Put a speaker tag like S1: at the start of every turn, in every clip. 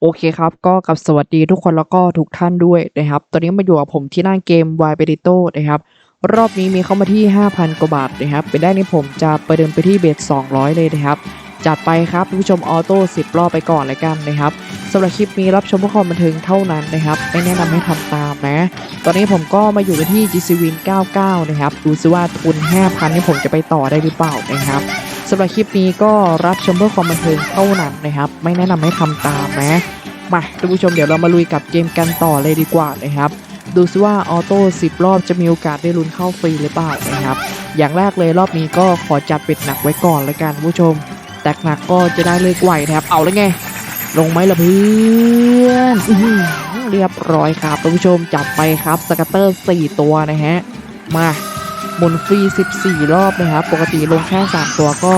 S1: โอเคครับ ก็กับสวัสดีทุกคนแล้วก็ทุกท่านด้วยนะครับ ตอนนี้มาอยู่กับผมที่หน้าเกม y p e d i t o นะครับ รอบนี้มีเข้ามาที่ 5,000 กว่าบาทนะครับ เป็นได้นี้ผมจะประเดิมไปที่เบส200 เลยนะครับ จัดไปครับผู้ชมออโต้10 รอบไปก่อนเลยกันนะครับสำหรับคลิปนี้รับชมเพื่อความบันเทิงเท่านั้นนะครับไม่แนะนำให้ทำตามนะ ตอนนี้ผมก็มาอยู่กันที่ GC Win 99 นะครับ ดูซิว่าทุน 5,000 นี่ผมจะไปต่อได้หรือเปล่านะครับ สำหรับคลิปนี้ก็รับชมเพื่อความบันเทิงเท่านั้นนะครับ ไม่แนะนำให้ทำตามนะมาท่านผู้ชมเดี๋ยวเรามาลุยกับเกมกันต่อเลยดีกว่านะครับ ดูซิว่าออโต้10 รอบจะมีโอกาสได้ลุ้นเข้าฟรีหรือเปล่านะครับ อย่างแรกเลยรอบนี้ก็ขอจัดเป็ดหนักไว้ก่อนละกันท่านผู้ชม แตกหนักก็จะได้เลยไหวนะครับ เอาแล้วไง ลงไหมล่ะเพื่อนเรียบร้อยครับท่านผู้ชมจัดไปครับสกัตเตอร์ 4 ตัวนะฮะ มา หมุนฟรี 14 รอบนะครับ ปกติลงแค่ 3 ตัวก็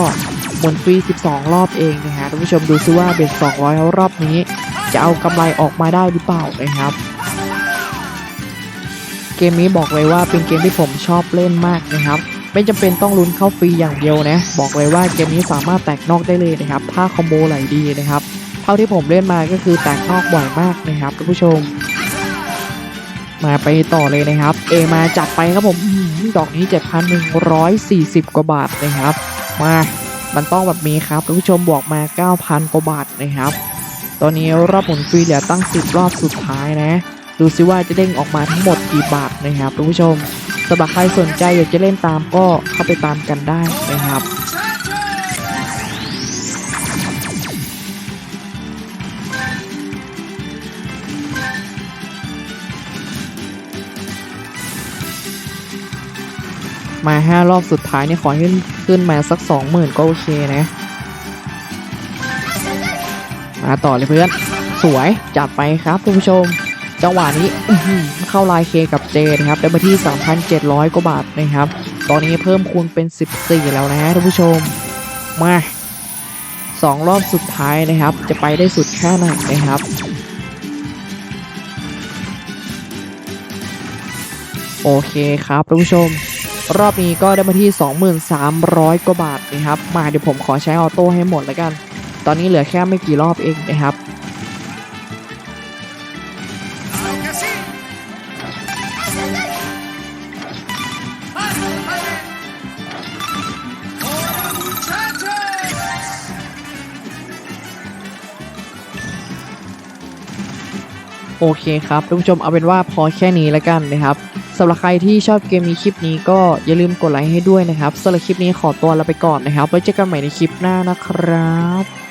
S1: หมุนฟรี 12 รอบเองนะฮะท่านผู้ชมดูซิว่าเบ็ด200 รอบนี้ จะเอากำไรออกมาได้หรือเปล่านะครับ เกมนี้บอกเลยว่าเป็นเกมที่ผมชอบเล่นมากนะครับ ไม่จำเป็นต้องลุ้นเข้าฟรีอย่างเดียวนะ บอกเลยว่าเกมนี้สามารถแตกนอกได้เลยนะครับ ถ้าคอมโบไหลดีนะครับ เท่าที่ผมเล่นมาก็คือแตกนอกบ่อยมากนะครับท่านผู้ชม มาไปต่อเลยนะครับ เอมาจัดไปครับผม ดอกนี้ 7,140 กว่าบาทนะครับ มา มันต้องแบบนี้ครับคุณผู้ชมบวกมา 9,000 กว่าบาทนะครับ ตอนนี้รอบหมุนฟรีเหลือตั้ง 10 รอบสุดท้ายนะ ดูซิว่าจะเด้งออกมาทั้งหมดกี่บาทนะครับคุณผู้ชมสำหรับใครสนใจอยากจะเล่นตามก็เข้าไปตามกันได้นะครับ มา5รอบสุดท้ายเนี่ยขอให้ขึ้นมาสัก20,000ก็โอเคนะ มาต่อเลยเพื่อน สวยจัดไปครับคุณผู้ชม จังหวะนี้เข้าลายเคกับเจนะครับได้มาที่ 3,700 กว่าบาทนะครับ ตอนนี้เพิ่มคูณเป็น 14 แล้วนะท่านผู้ชม มาสองรอบสุดท้ายนะครับ จะไปได้สุดแค่ไหนนะครับโอเคครับท่านผู้ชม รอบนี้ก็ได้มาที่ 23,000 กว่าบาทนะครับ มาเดี๋ยวผมขอใช้ออโต้ให้หมดแล้วกัน ตอนนี้เหลือแค่ไม่กี่รอบเองนะครับ โอเคครับท่านผู้ชมเอาเป็นว่าพอแค่นี้แล้วกันนะครับ สำหรับใครที่ชอบเกมนี้คลิปนี้ก็อย่าลืมกดไลค์ให้ด้วยนะครับสำหรับคลิปนี้ขอตัวลาไปก่อนนะครับไว้เจอกันใหม่ในคลิปหน้านะครับ